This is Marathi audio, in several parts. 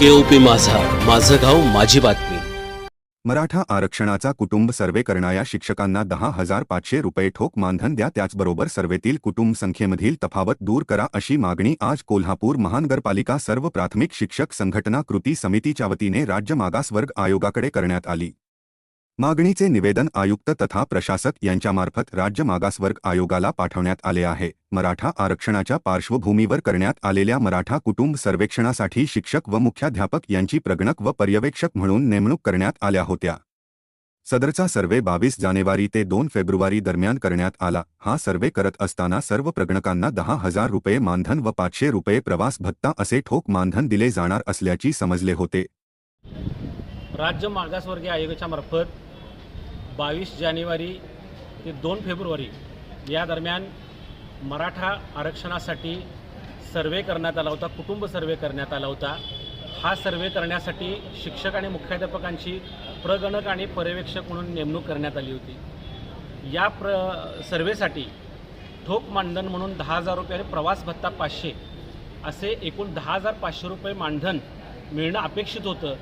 केओपी माझा. माझं गाव माझी बातमी. मराठा आरक्षणाचा कुटुंब सर्वे करणाऱ्या शिक्षकांना दहा हजार पाचशे रुपये ठोक मानधन द्या. त्याचबरोबर सर्वेतील कुटुंब संख्येमधील तफावत दूर करा अशी मागणी आज कोल्हापूर महानगरपालिका सर्व प्राथमिक शिक्षक संघटना कृती समितीच्या वतीने राज्य मागासवर्ग आयोगाकडे करण्यात आली. मागणीचे निवेदन आयुक्त तथा प्रशासक यांच्यामार्फत राज्य मागासवर्ग आयोगाला पाठवण्यात आले आहे. मराठा आरक्षणाच्या पार्श्वभूमीवर करण्यात आलेल्या मराठा कुटुंब सर्वेक्षणासाठी शिक्षक व मुख्याध्यापक यांची प्रगणक व पर्यवेक्षक म्हणून नेमणूक करण्यात आल्या होत्या. सदरचा सर्वे बावीस जानेवारी ते दोन फेब्रुवारी दरम्यान करण्यात आला. हा सर्वे करत असताना सर्व प्रगणकांना दहा हजार रुपये मानधन व पाचशे रुपये प्रवास भत्ता असे ठोक मानधन दिले जाणार असल्याची समजले होते. राज्य मागासवर्गीय आयोगाच्या मार्फत बावीस जानेवारी ते दोन फेब्रुवारी या दरम्यान मराठा आरक्षणासाठी सर्वे करण्यात आला होता कुटुंब सर्वे करण्यात आला होता. हा सर्वे करण्यासाठी शिक्षक आणि मुख्याध्यापकांची प्रगणक आणि पर्यवेक्षक म्हणून नेमणूक करण्यात आली होती. या प्र सर्वेसाठी ठोक मानधन म्हणून दहा हजार रुपये आणि प्रवास भत्ता पाचशे असे एकूण दहा हजार पाचशे रुपये मानधन मिळणं अपेक्षित होतं.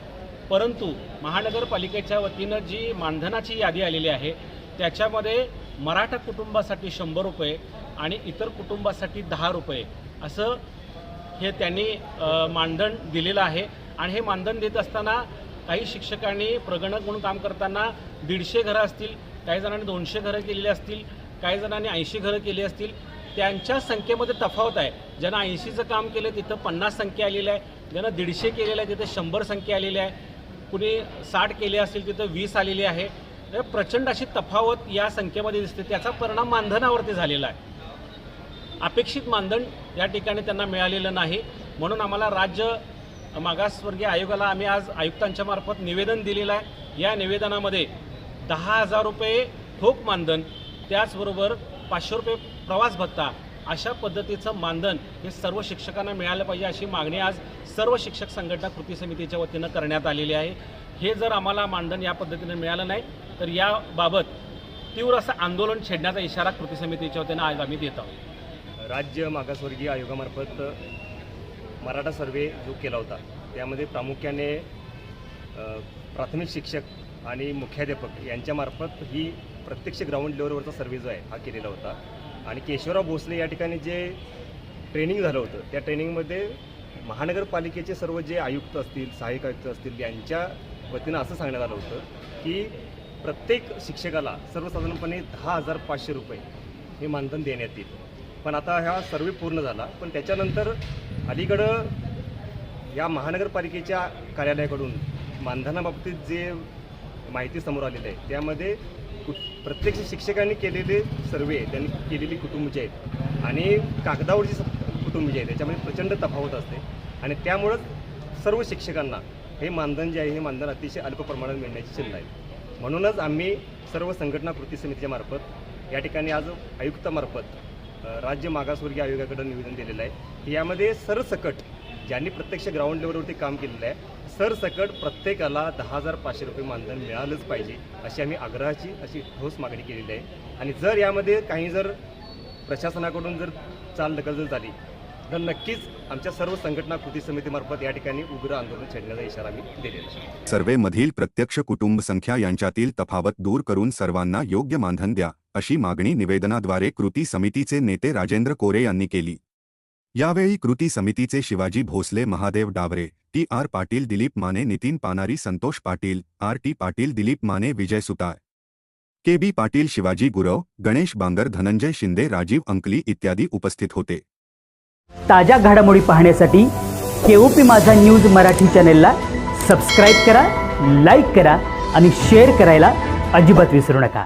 परंतु महानगरपालिकेच्या वतीनं जी मानधनाची यादी आलेली आहे त्याच्यामध्ये मराठा कुटुंबासाठी शंभर रुपये आणि इतर कुटुंबासाठी दहा रुपये असं हे त्यांनी मानधन दिलेलं आहे. आणि हे मानधन देत असताना काही शिक्षकांनी प्रगणक म्हणून काम करताना दीडशे घरं असतील काही जणांनी दोनशे घरं केलेली असतील काही जणांनी ऐंशी घरं केली असतील त्यांच्या संख्येमध्ये तफावत आहे. ज्यांना ऐंशीचं काम केलं तिथं पन्नास संख्या आलेली आहे. ज्यांना दीडशे केलेलं आहे तिथं शंभर संख्या आलेली आहे. कुणी साठ केले असतील तिथं वीस आलेली आहे. तर प्रचंड अशी तफावत या संख्येमध्ये दिसते. त्याचा परिणाम मानधनावरती झालेला आहे. अपेक्षित मानधन या ठिकाणी त्यांना मिळालेलं नाही. म्हणून आम्हाला राज्य मागासवर्गीय आयोगाला आम्ही आज आयुक्तांच्या मार्फत निवेदन दिलेलं आहे. या निवेदनामध्ये दहा हजार रुपये ठोक मानधन त्याचबरोबर पाचशे रुपये प्रवास भत्ता अशा पद्धतीचं मानधन हे सर्व शिक्षकांना मिळालं पाहिजे अशी मागणी आज सर्व शिक्षक संघटना कृती समितीच्या वतीनं करण्यात आलेली आहे. हे जर आम्हाला मानधन या पद्धतीने मिळालं नाही तर याबाबत तीव्र असं आंदोलन छेडण्याचा इशारा कृती समितीच्या वतीनं आज आम्ही देत आहोत. राज्य मागासवर्गीय आयोगामार्फत मराठा सर्वे जो केला होता त्यामध्ये प्रामुख्याने प्राथमिक शिक्षक आणि मुख्याध्यापक यांच्यामार्फत ही प्रत्यक्ष ग्राउंड लेवलवरचा सर्वे जो आहे हा केलेला होता. आणि केशवराव भोसले या ठिकाणी जे ट्रेनिंग झालं होतं त्या ट्रेनिंगमध्ये महानगरपालिकेचे सर्व जे आयुक्त असतील सहाय्यक आयुक्त असतील यांच्या वतीनं असं सांगण्यात आलं होतं की प्रत्येक शिक्षकाला सर्वसाधारणपणे दहा हजार पाचशे रुपये हे मानधन देण्यात येईल. पण आता हा सर्वे पूर्ण झाला पण त्याच्यानंतर अलीकडं या महानगरपालिकेच्या कार्यालयाकडून मानधनाबाबतीत जे माहिती समोर आलेली आहे त्यामध्ये प्रत्यक्ष शिक्षकांनी केलेले सर्वे त्यांनी केलेली कुटुंब जे आहेत आणि कागदावरची स- कुटुंब जे आहेत त्याच्यामध्ये प्रचंड तफावत असते. आणि त्यामुळंच सर्व शिक्षकांना हे मानधन जे आहे हे मानधन अतिशय अल्प प्रमाणात मिळण्याची चिंता आहे म्हणूनच आम्ही सर्व संघटना कृती समितीच्या मार्फत या ठिकाणी आज आयुक्तामार्फत राज्य मागासवर्गीय आयोगाकडे निवेदन दिलेलं आहे. यामध्ये सरसकट ज्यांनी प्रत्यक्ष ग्राउंड लेवलवरती काम केलेलं आहे सरसकट प्रत्येकाला दहा हजार पाचशे रुपये मानधन मिळालंच पाहिजे अशी आम्ही आग्रहाची अशी ठोस मागणी केलेली आहे. आणि जर यामध्ये काही जर प्रशासनाकडून जर चाल दखल जर झाली तर नक्कीच आमच्या सर्व संघटना कृती समितीमार्फत या ठिकाणी उग्र आंदोलन छेडण्याचा इशारा आम्ही दिलेला सर्वेमधील प्रत्यक्ष कुटुंब संख्या यांच्यातील तफावत दूर करून सर्वांना योग्य मानधन द्या अशी मागणी निवेदनाद्वारे कृती समितीचे नेते राजेंद्र कोरे यांनी केली. यावेळी कृती समितीचे Shivaji Bhosale Mahadev Dawre T R Patil Dilip Mane Nitin Panari Santosh Patil R T Patil Dilip Mane Vijay Sutar K B Patil Shivaji Gurav Ganesh Bangar Dhananjay Shinde Rajeev Ankali इत्यादी उपस्थित होते. ताज्या घडामोडी पाहण्यासाठी केओपी माझा न्यूज मराठी चॅनेलला सबस्क्राईब करा लाईक करा आणि शेअर करायला अजिबात विसरू नका.